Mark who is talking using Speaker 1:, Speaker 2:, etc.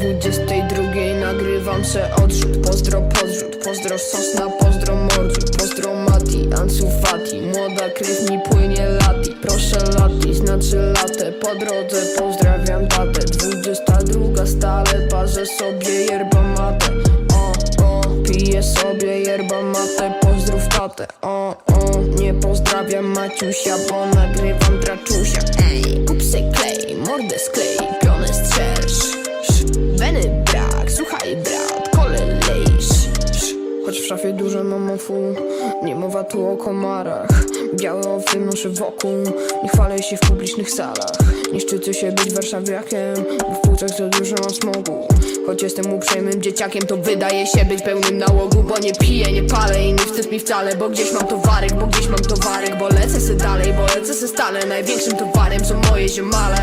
Speaker 1: 22 nagrywam se odrzut. Pozdro, podrzut, pozdro sosna, pozdro mordziu Pozdro Mati, Ansu Młoda krew mi płynie lati. Proszę lati, znaczy latę Po drodze pozdrawiam tatę. 22 stale parzę sobie yerba mate. O, o, piję sobie yerba mate. Pozdrów tatę, o, o Nie pozdrawiam Maciusia, bo nagrywam draczusia Ej, kup se klej, mordę sklej, mam nie mowa tu o komarach. Białe owcy noszę wokół, nie chwalę się w publicznych salach. Nie szczycę się być warszawiakiem, bo w płucach za dużo mam smogu. Choć jestem uprzejmym dzieciakiem, to wydaje się być pełnym nałogu Bo nie piję, nie palę i nie wstyd mi wcale Bo gdzieś mam towarek, bo gdzieś mam towarek Bo lecę se dalej, bo lecę se stale Największym towarem są moje ziomale